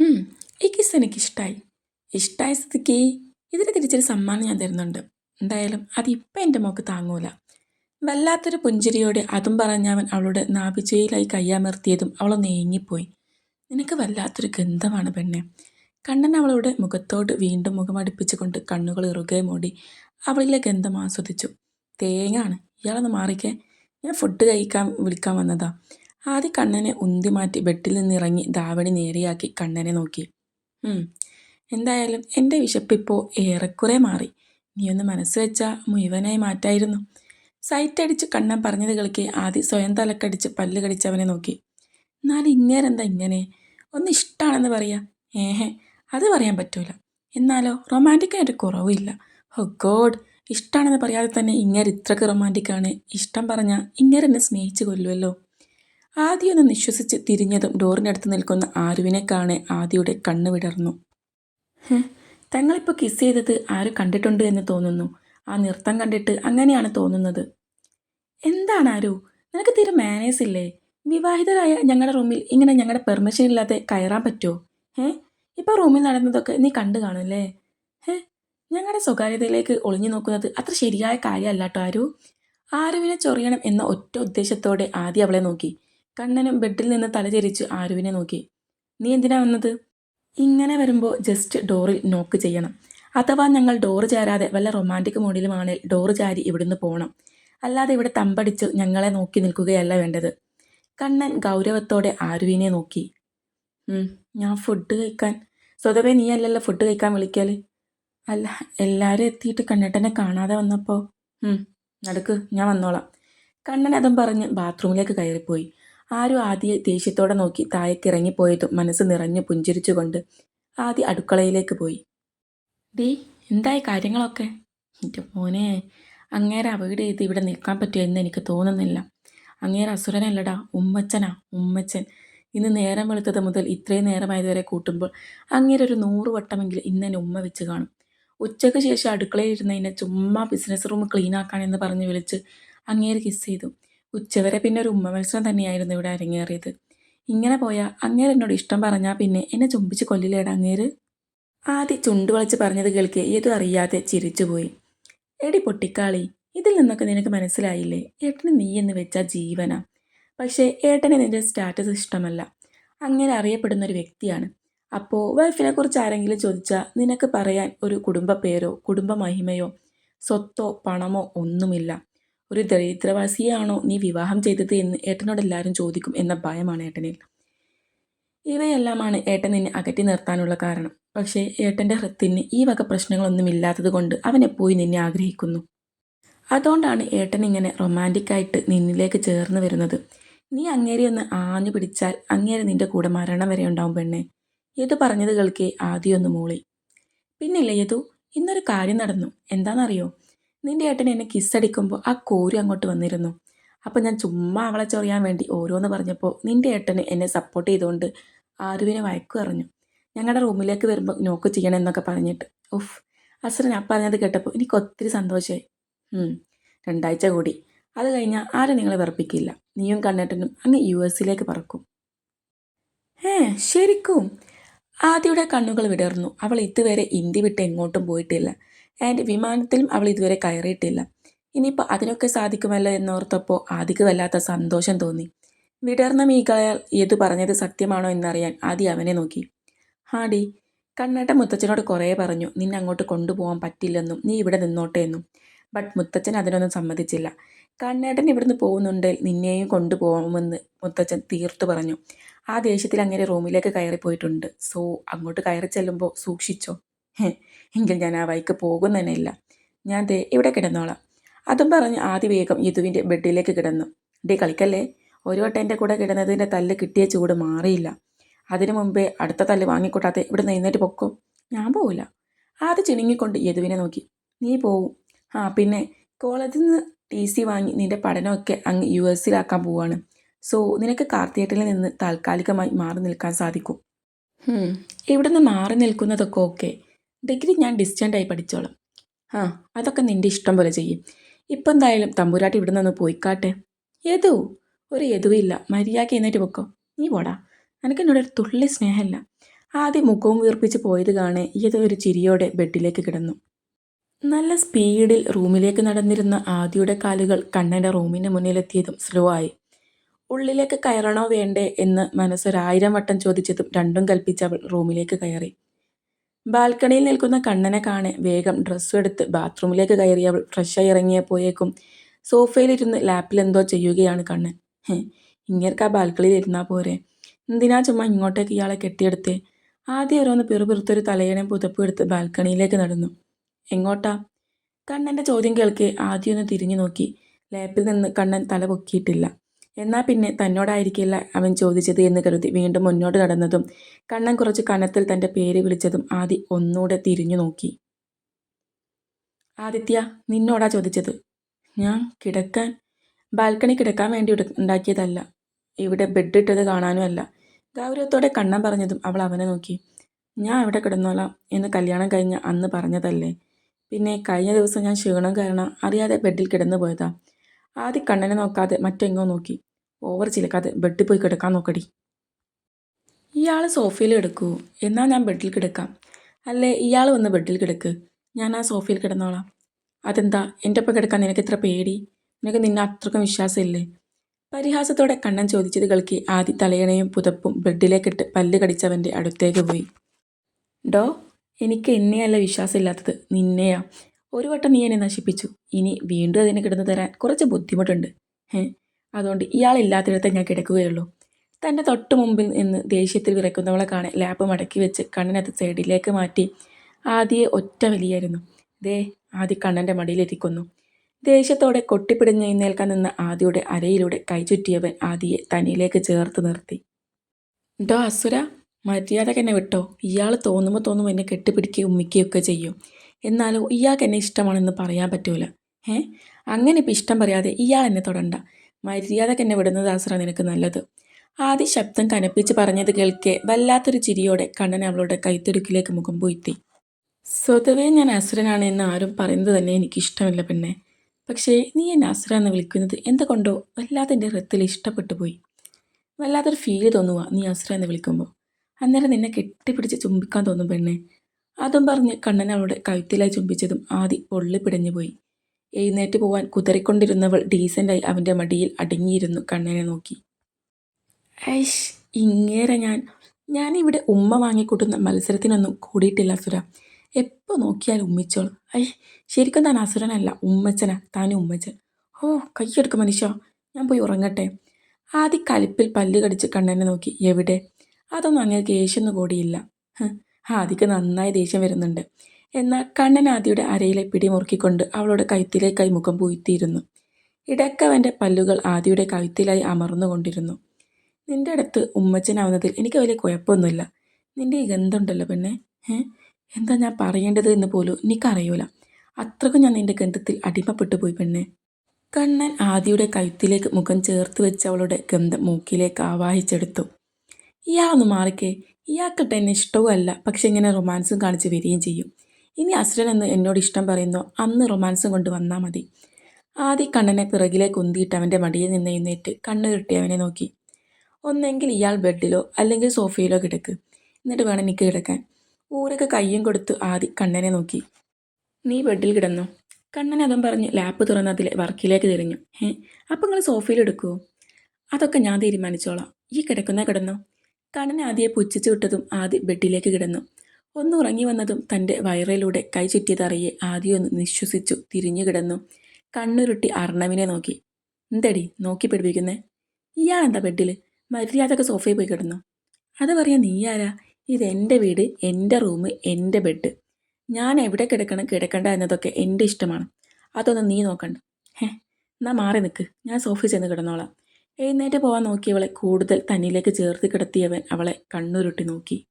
ഈ കിസ് എനിക്കിഷ്ടമായി ഇഷ്ടമായ സ്ഥിതിക്ക് ഇതിന് തിരിച്ചൊരു സമ്മാനം ഞാൻ തരുന്നുണ്ട്. എന്തായാലും അതിപ്പം എന്റെ മോക്ക് താങ്ങൂല. വല്ലാത്തൊരു പുഞ്ചിരിയോടെ അതും പറഞ്ഞവൻ അവളുടെ നാഭിചയിലായി കയ്യാമർത്തിയതും അവൾ നീങ്ങിപ്പോയി. നിനക്ക് വല്ലാത്തൊരു ഗന്ധമാണ് പെണ്ണെ. കണ്ണൻ അവളുടെ മുഖത്തോട് വീണ്ടും മുഖമടുപ്പിച്ചുകൊണ്ട് കണ്ണുകൾ ഇറുകെ മൂടി അവളിലെ ഗന്ധം ആസ്വദിച്ചു. തേങ്ങാണ്. ഇയാളൊന്ന് മാറിക്കേ. ഞാൻ ഫുഡ് കഴിക്കാൻ വിളിക്കാൻ വന്നതാ. ആദ്യ കണ്ണനെ ഉന്തി മാറ്റി ബെഡിൽ നിന്നിറങ്ങി ദാവണി നേരെയാക്കി കണ്ണനെ നോക്കി. എന്തായാലും എന്റെ വിശപ്പിപ്പോൾ ഏറെക്കുറെ മാറി. നീ ഒന്ന് മനസ്സ് വെച്ചാൽ മുഴുവനായി മാറ്റായിരുന്നു. സൈറ്റ് അടിച്ച് കണ്ണൻ പറഞ്ഞത് കളിക്ക് ആദ്യം സ്വയം തലക്കടിച്ച് പല്ല് കടിച്ചവനെ നോക്കി. എന്നാലും എന്താ ഇങ്ങനെ? ഒന്ന് ഇഷ്ടമാണെന്ന് പറയാ. ഏഹേ അത് പറയാൻ പറ്റൂല. എന്നാലോ റൊമാന്റിക്കായിട്ട് കുറവില്ല ഹോ ഗോഡ് ഇഷ്ടമാണെന്ന് പറയാതെ തന്നെ ഇങ്ങനെ ഇത്രക്ക് റൊമാന്റിക്കാണ്. ഇഷ്ടം പറഞ്ഞാൽ എന്നെ സ്നേഹിച്ച് കൊല്ലുമല്ലോ ആദ്യം ഒന്ന് നിശ്വസിച്ച് തിരിഞ്ഞതും ഡോറിനടുത്ത് നിൽക്കുന്ന ആരുവിനെ കാണെ ആദിയുടെ കണ്ണ് വിടർന്നു. തങ്ങളിപ്പോൾ കിസ് ചെയ്തത് ആര് കണ്ടിട്ടുണ്ട് എന്ന് തോന്നുന്നു. ആ നൃത്തം കണ്ടിട്ട് അങ്ങനെയാണ് തോന്നുന്നത്. എന്താണ് ആരു? നിനക്ക് തീരെ മാനേഴ്സ് ഇല്ലേ? വിവാഹിതരായ ഞങ്ങളുടെ റൂമിൽ ഇങ്ങനെ ഞങ്ങളുടെ പെർമിഷൻ ഇല്ലാതെ കയറാൻ പറ്റുമോ ഏ ഇപ്പോൾ റൂമിൽ നടന്നതൊക്കെ നീ കണ്ടു കാണുമല്ലേ ഏ ഞങ്ങളുടെ സ്വകാര്യതയിലേക്ക് ഒളിഞ്ഞു നോക്കുന്നത് അത്ര ശരിയായ കാര്യമല്ല കേട്ടോ ആരു? ആരുവിനെ ചൊറിയണം എന്ന ഒറ്റ ഉദ്ദേശത്തോടെ ആദ്യം അവളെ നോക്കി. കണ്ണനും ബെഡിൽ നിന്ന് തലചരിച്ച് ആരുവിനെ നോക്കി. നീ എന്തിനാ വന്നത്? ഇങ്ങനെ വരുമ്പോൾ ജസ്റ്റ് ഡോറിൽ നോക്ക് ചെയ്യണം. അഥവാ ഞങ്ങൾ ഡോറ് ചാരാതെ വല്ല റൊമാന്റിക് മൂഡിലുമാണെങ്കിൽ ഡോറ് ചാരി ഇവിടുന്ന് പോകണം അല്ലാതെ ഇവിടെ തമ്പടിച്ച് ഞങ്ങളെ നോക്കി നിൽക്കുകയല്ല വേണ്ടത്. കണ്ണൻ ഗൗരവത്തോടെ ആരുവിനെ നോക്കി. ഞാൻ ഫുഡ് കഴിക്കാൻ. സ്വതവേ നീ അല്ലല്ലോ ഫുഡ് കഴിക്കാൻ വിളിക്കൽ അല്ല എല്ലാവരും എത്തിയിട്ട് കണ്ണേട്ടനെ കാണാതെ വന്നപ്പോൾ നടക്ക് ഞാൻ വന്നോളാം. കണ്ണൻ അതും പറഞ്ഞ് ബാത്റൂമിലേക്ക് കയറിപ്പോയി. ആരും ആദ്യ ദേഷ്യത്തോടെ നോക്കി താഴേക്ക് ഇറങ്ങിപ്പോയതും മനസ്സ് നിറഞ്ഞു പുഞ്ചിരിച്ചുകൊണ്ട് ആദ്യ അടുക്കളയിലേക്ക് പോയി. ദേ എന്തായി കാര്യങ്ങളൊക്കെ? എന്റെ മോനെ അങ്ങേരെ അവയുടെ ചെയ്ത് ഇവിടെ നിൽക്കാൻ പറ്റുമെന്ന് എനിക്ക് തോന്നുന്നില്ല. അങ്ങേരെ അസുരനല്ലടാ ഉമ്മച്ചനാ ഉമ്മച്ചൻ. ഇന്ന് നേരം വെളുത്തത് മുതൽ ഇത്രയും നേരമായതുവരെ കൂട്ടുമ്പോൾ അങ്ങേരെ ഒരു നൂറ് വട്ടമെങ്കിലും ഇന്ന് എന്നെ ഉമ്മ വെച്ച് കാണും. ഉച്ചയ്ക്ക് ശേഷം അടുക്കളയിൽ ഇരുന്നതിനെ ചുമ്മാ ബിസിനസ് റൂം ക്ലീൻ ആക്കാനെന്ന് പറഞ്ഞ് വിളിച്ച് അങ്ങേര് കിസ് ചെയ്തു. ഉച്ചവരെ പിന്നെ ഒരു ഉമ്മ മത്സരം തന്നെയായിരുന്നു ഇവിടെ അരങ്ങേറിയത്. ഇങ്ങനെ പോയാൽ അങ്ങേര് എന്നോട് ഇഷ്ടം പറഞ്ഞാൽ പിന്നെ എന്നെ ചുംബിച്ച് കൊല്ലില്ലേടാ അങ്ങേര്? ആദ്യം ചുണ്ടു വളച്ച് പറഞ്ഞത് കേൾക്കെ ഏതും അറിയാതെ ചിരിച്ചുപോയി എടി പൊട്ടിക്കാളി ഇതിൽ നിന്നൊക്കെ നിനക്ക് മനസ്സിലായില്ലേ? ഏട്ടന് നീ എന്ന് വെച്ചാൽ ജീവന. പക്ഷേ ഏട്ടന് നിന്റെ സ്റ്റാറ്റസ് ഇഷ്ടമല്ല. അങ്ങനെ അറിയപ്പെടുന്ന ഒരു വ്യക്തിയാണ്. അപ്പോൾ വൈഫിനെ കുറിച്ച് ആരെങ്കിലും ചോദിച്ചാൽ നിനക്ക് പറയാൻ ഒരു കുടുംബ പേരോ കുടുംബ മഹിമയോ സ്വത്തോ പണമോ ഒന്നുമില്ല. ഒരു ദരിദ്രവാസിയാണോ നീ വിവാഹം ചെയ്തത് എന്ന് ഏട്ടനോട് എല്ലാവരും ചോദിക്കും എന്ന ഭയമാണ് ഏട്ടനിൽ. ഇവയെല്ലാമാണ് ഏട്ടൻ എന്നെ അകറ്റി നിർത്താനുള്ള കാരണം. പക്ഷേ ഏട്ടന്റെ ഹൃത്തിന് ഈ വക പ്രശ്നങ്ങളൊന്നും ഇല്ലാത്തത് കൊണ്ട് അവൻ നിന്നെ ആഗ്രഹിക്കുന്നു. അതുകൊണ്ടാണ് ഏട്ടൻ ഇങ്ങനെ റൊമാന്റിക്കായിട്ട് നിന്നിലേക്ക് ചേർന്ന് വരുന്നത്. നീ അങ്ങേരെ ഒന്ന് ആഞ്ഞു പിടിച്ചാൽ അങ്ങേരെ നിന്റെ കൂടെ മരണം വരെ ഉണ്ടാവും പെണ്ണെ. ഇത് പറഞ്ഞത് കേൾക്കേ ആദ്യം മൂളി. പിന്നില്ല ഇതു ഇന്നൊരു കാര്യം നടന്നു. എന്താണെന്നറിയോ നിന്റെ ഏട്ടൻ എന്നെ കിസ്സടിക്കുമ്പോൾ ആ കോരി അങ്ങോട്ട് വന്നിരുന്നു. അപ്പം ഞാൻ ചുമ്മാ അവളെ ചൊറിയാൻ വേണ്ടി ഓരോന്ന് പറഞ്ഞപ്പോൾ നിന്റെ ഏട്ടന് എന്നെ സപ്പോർട്ട് ചെയ്തുകൊണ്ട് ആരുവിനെ വയക്കു പറഞ്ഞു. ഞങ്ങളുടെ റൂമിലേക്ക് വരുമ്പോൾ നോക്ക് ചെയ്യണം എന്നൊക്കെ പറഞ്ഞിട്ട്. ഉഫ്. അസുരൻ ആ പറഞ്ഞത് കേട്ടപ്പോൾ എനിക്ക് ഒത്തിരി സന്തോഷമായി രണ്ടാഴ്ച കൂടി. അത് കഴിഞ്ഞാൽ ആരും നിങ്ങളെ വിറപ്പിക്കില്ല. നീയും കണ്ണേട്ടനും അങ്ങ് യു എസിലേക്ക് പറക്കും. ഏ ശരിക്കും. ആദ്യയുടെ കണ്ണുകൾ വിടർന്നു. അവൾ ഇതുവരെ ഇന്ത്യ വിട്ട് എങ്ങോട്ടും പോയിട്ടില്ല. ആൻഡ് വിമാനത്തിലും അവൾ ഇതുവരെ കയറിയിട്ടില്ല. ഇനിയിപ്പോൾ അതിനൊക്കെ സാധിക്കുമല്ലോ എന്നോർത്തപ്പോൾ ആദിക്ക് വല്ലാത്ത സന്തോഷം തോന്നി. വിടർന്ന മീകായാൽ ഏതു പറഞ്ഞത് സത്യമാണോ എന്നറിയാൻ ആദി അവനെ നോക്കി. ഹാഡി കണ്ണേട്ട മുത്തച്ഛനോട് കുറേ പറഞ്ഞു. നിന്നെ അങ്ങോട്ട് കൊണ്ടുപോകാൻ പറ്റില്ലെന്നും നീ ഇവിടെ നിന്നോട്ടെ എന്നും. ബട്ട് മുത്തച്ഛൻ അതിനൊന്നും സമ്മതിച്ചില്ല. കണ്ണേട്ടൻ ഇവിടുന്ന് പോകുന്നുണ്ടെങ്കിൽ നിന്നെയും കൊണ്ടുപോകാമെന്ന് മുത്തച്ഛൻ തീർത്തു പറഞ്ഞു. ആ ദേഷ്യത്തിൽ അങ്ങനെ റൂമിലേക്ക് കയറിപ്പോയിട്ടുണ്ട്. സോ അങ്ങോട്ട് കയറി ചെല്ലുമ്പോൾ സൂക്ഷിച്ചോ. എങ്കിൽ ഞാൻ ആ വഴിക്ക് പോകുന്നതന്നെയില്ല ഞാൻ ദേ ഇവിടെ കിടന്നോളാം. അതും പറഞ്ഞ് ആദ്യ വേഗം യദുവിന്റെ ബെഡിലേക്ക് കിടന്നു. ഡേ കളിക്കല്ലേ? ഒരു വട്ടം എന്റെ കൂടെ കിടന്നതിന്റെ തല്ല് കിട്ടിയ ചൂട് മാറിയില്ല. അതിനു മുമ്പേ അടുത്ത തല്ല് വാങ്ങിക്കൂട്ടാതെ ഇവിടെ എഴുന്നേറ്റ് പൊക്കോ? ഞാൻ പോവില്ല. ആദ്യം ചിണുങ്ങിക്കൊണ്ട് യദുവിനെ നോക്കി. നീ പോവും. ആ പിന്നെ കോളേജിൽ നിന്ന് ടി സി വാങ്ങി നിന്റെ പഠനമൊക്കെ അങ്ങ് യു എസിലാക്കാൻ പോവാണ്. സോ നിനക്ക് കാർത്തിയേട്ടിൽ നിന്ന് താൽക്കാലികമായി മാറി നിൽക്കാൻ സാധിക്കും. ഇവിടുന്ന് മാറി നിൽക്കുന്നതൊക്കെ ഓക്കെ. ഡിഗ്രി ഞാൻ ഡിസ്റ്റന്റായി പഠിച്ചോളാം. ആ അതൊക്കെ നിന്റെ ഇഷ്ടം പോലെ ചെയ്യും. ഇപ്പം എന്തായാലും തമ്പുരാട്ടി ഇവിടെ നിന്ന് പോയിക്കാട്ടെ. യദു ഒരു യദുവില്ല മര്യാദയ്ക്ക് എന്നിട്ട് പൊക്കോ. നീ പോടാ. എനിക്ക് എന്നോട് ഒരു തുള്ളി സ്നേഹമില്ല. ആദ്യം മുഖവും വീർപ്പിച്ച് പോയത് കാണെ ഏതോ ഒരു ചിരിയോടെ ബെഡിലേക്ക് കിടന്നു. നല്ല സ്പീഡിൽ റൂമിലേക്ക് നടന്നിരുന്ന ആദിയുടെ കാലുകൾ കണ്ണന്റെ റൂമിന് മുന്നിലെത്തിയതും സ്ലോ ആയി. ഉള്ളിലേക്ക് കയറണോ വേണ്ടേ എന്ന് മനസ്സൊരായിരം വട്ടം ചോദിച്ചതും രണ്ടും കൽപ്പിച്ച് അവൾ റൂമിലേക്ക് കയറി. ബാൽക്കണിയിൽ നിൽക്കുന്ന കണ്ണനെ കാണെ വേഗം ഡ്രസ്സ് എടുത്ത് ബാത്റൂമിലേക്ക് കയറി അവൾ ഫ്രഷായി ഇറങ്ങിയപ്പോയേക്കും സോഫയിലിരുന്ന് ലാപ്പിലെന്തോ ചെയ്യുകയാണ് കണ്ണൻ. ഇങ്ങേർക്ക് ആ ബാൽക്കണിയിൽ ഇരുന്നാൽ പോരെ. എന്തിനാ ചുമ്മാ ഇങ്ങോട്ടേക്ക് ഇയാളെ കെട്ടിയെടുത്ത്? ആദ്യം ഓരോന്ന് പിറുപിറുത്തൊരു തലയണ പുതപ്പ് എടുത്ത് ബാൽക്കണിയിലേക്ക് നടന്നു. എങ്ങോട്ടാ? കണ്ണന്റെ ചോദ്യം കേൾക്കെ ആദ്യം ഒന്ന് തിരിഞ്ഞു നോക്കി. ലാപ്പിൽ നിന്ന് കണ്ണൻ തല പൊക്കിയിട്ടില്ല. എന്നാൽ പിന്നെ തന്നോടായിരിക്കില്ല അവൻ ചോദിച്ചത് എന്ന് കരുതി വീണ്ടും മുന്നോട്ട് നടന്നതും കണ്ണൻ കുറച്ച് കനത്തിൽ തന്റെ പേര് വിളിച്ചതും ആദി ഒന്നുകൂടെ തിരിഞ്ഞു നോക്കി. ആദിത്യ നിന്നോടാ ചോദിച്ചത്. ഞാൻ കിടക്കാൻ ബാൽക്കണി കിടക്കാൻ വേണ്ടി ഉണ്ടാക്കിയതല്ല. ഇവിടെ ബെഡ് ഇട്ടത് കാണാനുമല്ല ഗൗരവത്തോടെ കണ്ണൻ പറഞ്ഞതും അവൾ അവനെ നോക്കി. ഞാൻ അവിടെ കിടന്നോളാം എന്ന് കല്യാണം കഴിഞ്ഞ അന്ന് പറഞ്ഞതല്ലേ. പിന്നെ കഴിഞ്ഞ ദിവസം ഞാൻ ക്ഷീണം കാരണം അറിയാതെ ബെഡിൽ കിടന്നു പോയതാ ആദ്യം കണ്ണനെ നോക്കാതെ മറ്റെങ്ങോ നോക്കി. ഓവർ ചിലക്കാതെ ബെഡിൽ പോയി കിടക്കാൻ നോക്കടി. ഇയാൾ സോഫയിൽ കിടക്കൂ. എന്നാൽ ഞാൻ ബെഡിൽ കിടക്കാം. അല്ലേ ഇയാൾ വന്ന് ബെഡിൽ കിടക്ക്. ഞാൻ ആ സോഫയിൽ കിടന്നോളാം. അതെന്താ? എന്റെ ഒപ്പം കിടക്കാൻ നിനക്ക് ഇത്ര പേടി? നിനക്ക് നിന്നെ അത്രക്കും വിശ്വാസമില്ലേ? പരിഹാസത്തോടെ കണ്ണൻ ചോദിച്ചത് കളിക്ക് ആദ്യ തലയണയും പുതപ്പും ബെഡിലേക്കിട്ട് പല്ല് കടിച്ചവന്റെ അടുത്തേക്ക് പോയി. ഡോ എനിക്ക് എന്നെയല്ല വിശ്വാസമില്ലാത്തത് നിന്നെയാ. ഒരു വട്ടം നീ എന്നെ നശിപ്പിച്ചു. ഇനി വീണ്ടും അതിനെ കിടന്നു തരാൻ കുറച്ച് ബുദ്ധിമുട്ടുണ്ട്. ഏ അതുകൊണ്ട് ഇയാളില്ലാത്തിടത്തേ ഞാൻ കിടക്കുകയുള്ളൂ. തന്റെ തൊട്ട് മുമ്പിൽ നിന്ന് ദേഷ്യത്തിൽ വിറയ്ക്കുന്നവളെ കാണെ ലാപ്പ് മടക്കി വെച്ച് കണ്ണനത് സൈഡിലേക്ക് മാറ്റി ആദിയെ ഒറ്റ വലിയായിരുന്നു. ദേ ആദി കണ്ണന്റെ മടിയിലിരിക്കുന്നു. ദേഷ്യത്തോടെ കൊട്ടിപ്പിടിഞ്ഞ് എഴുന്നേൽക്കാൻ നിന്ന ആദിയുടെ അരയിലൂടെ കൈചുറ്റിയവൻ ആദിയെ തനിയിലേക്ക് ചേർത്ത് നിർത്തി. ഡോ അസുര മര്യാദയ്ക്ക് എന്നെ വിട്ടോ. ഇയാൾ തോന്നുമ്പോൾ തോന്നുമ്പോൾ എന്നെ കെട്ടിപ്പിടിക്കുകയും ഉമ്മിക്കുകയൊക്കെ ചെയ്യും. എന്നാലോ ഇയാൾക്ക് എന്നെ ഇഷ്ടമാണെന്ന് പറയാൻ പറ്റൂല. ഏ അങ്ങനെ ഇപ്പം ഇഷ്ടം പറയാതെ ഇയാൾ എന്നെ തൊടണ്ട. മര്യാദയ്ക്ക് എന്നെ വിടുന്നത് അസുര നിനക്ക് നല്ലത്. ആദ്യ ശബ്ദം കനപ്പിച്ച് പറഞ്ഞത് കേൾക്കെ. വല്ലാത്തൊരു ചിരിയോടെ കണ്ണൻ അവളുടെ കൈത്തൊടുക്കിലേക്ക് മുഖം പോയിത്തി. സ്വതവേ ഞാൻ അസുരനാണ് എന്ന് ആരും പറയുന്നത് തന്നെ എനിക്കിഷ്ടമില്ല പെണ്ണെ. പക്ഷേ നീ എന്നെ അസുര എന്ന് വിളിക്കുന്നത് എന്തുകൊണ്ടോ വല്ലാതെ എന്റെ ഹൃത്തിൽ ഇഷ്ടപ്പെട്ടു പോയി. വല്ലാത്തൊരു ഫീൽ തോന്നുക നീ അസുര എന്ന് വിളിക്കുമ്പോൾ അന്നേരം നിന്നെ കെട്ടിപ്പിടിച്ച് ചുംബിക്കാൻ തോന്നും പെണ്ണെ. അതും പറഞ്ഞ് കണ്ണൻ അവളുടെ കഴുത്തിലായി ചുംബിച്ചതും ആദി പൊള്ളി പിടഞ്ഞു പോയി. എഴുന്നേറ്റ് പോവാൻ കുതറിക്കൊണ്ടിരുന്നവൾ ഡീസന്റായി അവന്റെ മടിയിൽ അടങ്ങിയിരുന്നു കണ്ണനെ നോക്കി. ഐഷ് ഇങ്ങേരെ ഞാൻ. ഞാനിവിടെ ഉമ്മ വാങ്ങിക്കൂട്ടുന്ന മത്സരത്തിനൊന്നും കൂടിയിട്ടില്ല അസുര. എപ്പോൾ നോക്കിയാലും ഉമ്മിച്ചോളും. ഐ ശരിക്കും താൻ അസുരനല്ല ഉമ്മച്ചനാ. താനും ഉമ്മച്ചൻ. ഓ കയ്യെടുക്കും മനുഷ്യ. ഞാൻ പോയി ഉറങ്ങട്ടെ. ആദ്യ കലിപ്പിൽ പല്ല് കടിച്ച് കണ്ണനെ നോക്കി. എവിടെ? അതൊന്നും അങ്ങനെ ദേഷ്യമൊന്നും കൂടിയില്ല. ആദിക്ക് നന്നായി ദേഷ്യം വരുന്നുണ്ട്. എന്നാൽ കണ്ണനാദിയുടെ അരയിലെ പിടിമുറുക്കിക്കൊണ്ട് അവളുടെ കഴുത്തിലേക്കായി മുഖം പൂഴ്ത്തിയിരുന്നു. ഇടക്കവന്റെ പല്ലുകൾ ആദിയുടെ കഴുത്തിലായി അമർന്നുകൊണ്ടിരുന്നു. നിന്റെ അടുത്ത് ഉമ്മച്ചനാവുന്നതിൽ എനിക്ക് വലിയ കുഴപ്പമൊന്നുമില്ല. നിന്റെ ഈ ഗന്ധമുണ്ടല്ലോ പെണ്ണെ. ഏ എന്താ ഞാൻ പറയേണ്ടത് എന്ന് പോലും എനിക്കറിയൂല അത്രക്കും ഞാൻ നിന്റെ ഗന്ധത്തിൽ അടിമപ്പെട്ടു പോയി പെണ്ണെ. കണ്ണൻ ആദിയുടെ കഴുത്തിലേക്ക് മുഖം ചേർത്ത് വെച്ച് അവളുടെ ഗന്ധം മൂക്കിലേക്ക് ആവാഹിച്ചെടുത്തു. ഇയാളൊന്ന് മാറിക്കേ. ഇയാൾക്കിട്ട് എന്നെ ഇഷ്ടവും അല്ല പക്ഷെ ഇങ്ങനെ റൊമാൻസും കാണിച്ച് വരികയും ചെയ്യും. ഇനി അസുരൻ എന്ന് എന്നോട് ഇഷ്ടം പറയുന്നു. അന്ന് റൊമാൻസും കൊണ്ട് വന്നാൽ മതി. ആദി കണ്ണനെ പിറകിലേക്ക് ഉന്തിയിട്ട് അവന്റെ മടിയിൽ നിന്ന് എഴുന്നേറ്റ് കണ്ണുരുട്ടി അവനെ നോക്കി. ഒന്നെങ്കിൽ ഇയാൾ ബെഡിലോ അല്ലെങ്കിൽ സോഫയിലോ കിടക്ക്. എന്നിട്ട് വേണം എനിക്ക് കിടക്കാൻ. ഊരൊക്കെ കയ്യും കൊടുത്ത് ആദി കണ്ണനെ നോക്കി. നീ ബെഡിൽ കിടന്നു? കണ്ണൻ അതും പറഞ്ഞ് ലാപ്പ് തുറന്ന് അതിലെ വർക്കിലേക്ക് തിരിഞ്ഞു. ഏ അപ്പം നിങ്ങൾ സോഫയിൽ എടുക്കുമോ അതൊക്കെ ഞാൻ തീരുമാനിച്ചോളാം. ഈ കിടക്കുന്ന കിടന്നു? കണ്ണൻ ആദ്യം പുച്ഛിച്ചു വിട്ടതും ആദ്യ ബെഡിലേക്ക് കിടന്നു. ഒന്ന് ഉറങ്ങി വന്നതും തന്റെ വയറിലൂടെ കൈ ചുറ്റിയതറിയെ ആദ്യമൊന്ന് നിശ്വസിച്ചു തിരിഞ്ഞു കിടന്നു കണ്ണുരുട്ടി അർണവിനെ നോക്കി. എന്തടി? നോക്കി പിടിപ്പിക്കുന്നേ? ഇയാളെന്താ ബെഡിൽ മര്യാദയ്ക്ക് സോഫയിൽ പോയി കിടന്നു? അത് പറയാൻ നീ ആരാ ഇത് എന്റെ വീട് എന്റെ റൂം എന്റെ ബെഡ്. ഞാൻ എവിടെ കിടക്കണം കിടക്കണ്ട എന്നതൊക്കെ എന്റെ ഇഷ്ടമാണ്. അതൊന്നും നീ നോക്കണ്ട. ഹേ എന്നാ മാറി നിൽക്ക് ഞാൻ സോഫയിൽ ചെന്ന് കിടന്നോളാം. എഴുന്നേറ്റ് പോവാൻ നോക്കിയവളെ കൂടുതൽ തന്നിലേക്ക് ചേർത്ത് കിടത്തിയവൻ അവളെ കണ്ണുരുട്ടി നോക്കി.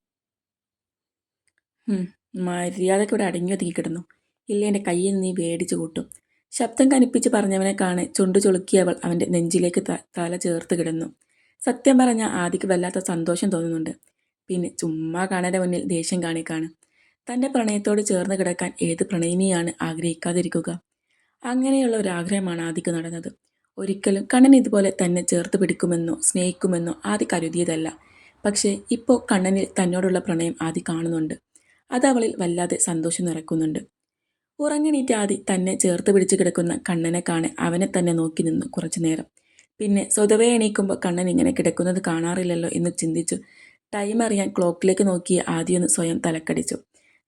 മര്യാദയ്ക്ക് ഇവിടെ അടങ്ങി ഒതുങ്ങി കിടന്നു. ഇല്ല എന്റെ കയ്യിൽ നീ വേടിച്ചു കൂട്ടും. ശബ്ദം കനിപ്പിച്ച് പറഞ്ഞവനെ കാണെ ചുണ്ടു ചുളുക്കിയവൾ അവന്റെ നെഞ്ചിലേക്ക് തല ചേർത്ത് കിടന്നു. സത്യം പറഞ്ഞ ആദിക്ക് വല്ലാത്ത സന്തോഷം തോന്നുന്നുണ്ട്. പിന്നെ ചുമ്മാ കാണാന്റെ മുന്നിൽ ദേഷ്യം കാണിക്കാണ്. തന്റെ പ്രണയത്തോട് ചേർന്ന് കിടക്കാൻ ഏത് പ്രണയിനിയാണ് ആഗ്രഹിക്കാതിരിക്കുക? അങ്ങനെയുള്ള ഒരു ആഗ്രഹമാണ് ആദിക്ക് നടന്നത്. ഒരിക്കലും കണ്ണൻ ഇതുപോലെ തന്നെ ചേർത്ത് പിടിക്കുമെന്നോ സ്നേഹിക്കുമെന്നോ ആദി കരുതിയതല്ല പക്ഷേ ഇപ്പോൾ കണ്ണനിൽ തന്നോടുള്ള പ്രണയം ആദി കാണുന്നുണ്ട്. അത് അവളിൽ വല്ലാതെ സന്തോഷം നിറക്കുന്നുണ്ട്. ഉറങ്ങണീറ്റാതി തന്നെ ചേർത്ത് പിടിച്ച് കിടക്കുന്ന കണ്ണനെ കാണെ അവനെ തന്നെ നോക്കി നിന്നു കുറച്ചു നേരം. പിന്നെ സ്വതവേ എണീക്കുമ്പോൾ കണ്ണൻ ഇങ്ങനെ കിടക്കുന്നത് കാണാറില്ലല്ലോ എന്ന് ചിന്തിച്ചു. ടൈം അറിയാൻ ക്ലോക്കിലേക്ക് നോക്കി ആദ്യമൊന്ന് സ്വയം തലക്കടിച്ചു.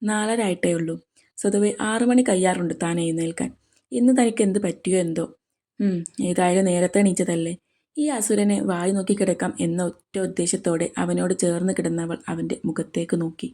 നാലരായിട്ടേ ഉള്ളൂ. സ്വതവേ ആറു മണി കയ്യാറുണ്ട് താൻ എഴുന്നേൽക്കാൻ. ഇന്ന് തനിക്ക് എന്ത് പറ്റിയോ എന്തോ? ഏതായാലും നേരത്തെ എണീച്ചതല്ലേ ഈ അസുരനെ വായി നോക്കി കിടക്കാം എന്ന ഒറ്റ ഉദ്ദേശത്തോടെ അവനോട് ചേർന്ന് കിടന്നവൾ അവന്റെ മുഖത്തേക്ക് നോക്കി.